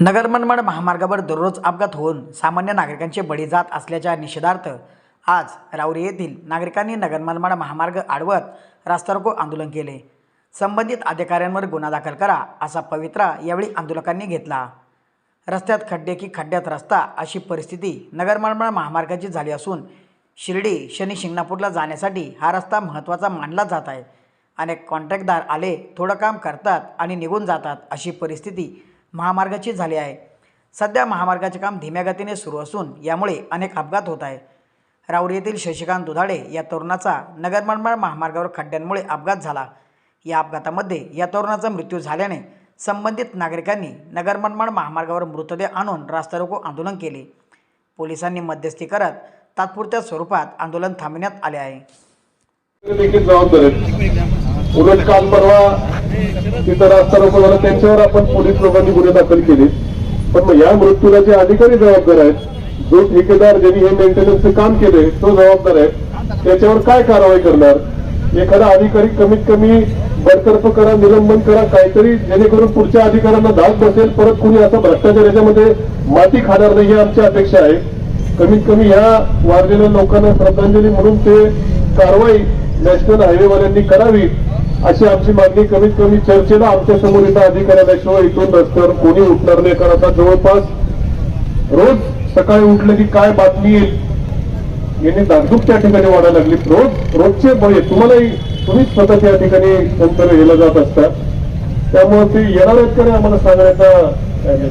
नगर मनमाड महामार्गावर दररोज अपघात होऊन सामान्य नागरिकांचे बळी जात असल्याच्या निषेधार्थ आज राऊरी येथील नागरिकांनी नगर मनमाड महामार्ग आडवत रास्तारोको आंदोलन केले. संबंधित अधिकाऱ्यांवर गुन्हा दाखल करा असा पवित्रा यावेळी आंदोलकांनी घेतला. रस्त्यात खड्डे की खड्ड्यात रस्ता अशी परिस्थिती नगर मनमाड महामार्गाची झाली असून शिर्डी शनी शिंगणापूरला जाण्यासाठी हा रस्ता महत्त्वाचा मानला जात आहे. अनेक कॉन्ट्रॅक्टदार आले थोडं काम करतात आणि निघून जातात अशी परिस्थिती महामार्गाची झाली आहे. सध्या महामार्गाचे काम धीम्या गतीने सुरू असून यामुळे अनेक अपघात होत आहे राऊर येथील शशिकांत दुधाडे या तरुणाचा नगर मनमाड महामार्गावर खड्ड्यांमुळे अपघात झाला. या अपघातामध्ये या तरुणाचा मृत्यू झाल्याने संबंधित नागरिकांनी नगर मनमाड महामार्गावर मृतदेह आणून रास्तारोको आंदोलन केले. पोलिसांनी मध्यस्थी करत तात्पुरत्या स्वरूपात आंदोलन थांबविण्यात आले आहे. देखील जबाबदार आहेत. उलट काल परवा तिथं रास्ता रोको झाला त्यांच्यावर आपण पोलीस लोकांनी गुन्हे दाखल केले. पण मग या मृत्यूला जे अधिकारी जबाबदार आहेत जो ठेकेदार ज्यांनी हे मेंटेनन्सचं काम केले तो जबाबदार आहे. त्याच्यावर काय कारवाई करणार? एखादा अधिकारी कमीत कमी बडतर्फ करा निलंबन करा काहीतरी जेणेकरून पुढच्या अधिकाऱ्यांना धाक बसेल परत कुणी असा भ्रष्टाचार याच्यामध्ये माती खाणार नाही ही आमची अपेक्षा आहे. कमीत कमी ह्या वारलेल्या लोकांना श्रद्धांजली म्हणून ते कारवाई नॅशनल हायवेवाल्यांनी करावी. अशी आमची मागणी कमीत कमी चर्चेला आमच्यासमोर इथं अधिकार आल्याशिवाय इथून रस्त्यावर कोणी उठणार नाही. कारण आता जवळपास रोज सकाळी उठलं की काय बातमी येईल यांनी दागदूक त्या ठिकाणी वाढायला लागली. रोज रोजचे बळे तुम्हालाही तुम्हीच स्वतः त्या ठिकाणी नंतर गेला जात असतात. त्यामुळे ते येणार आहेत का आम्हाला सांगायचा काय नाही.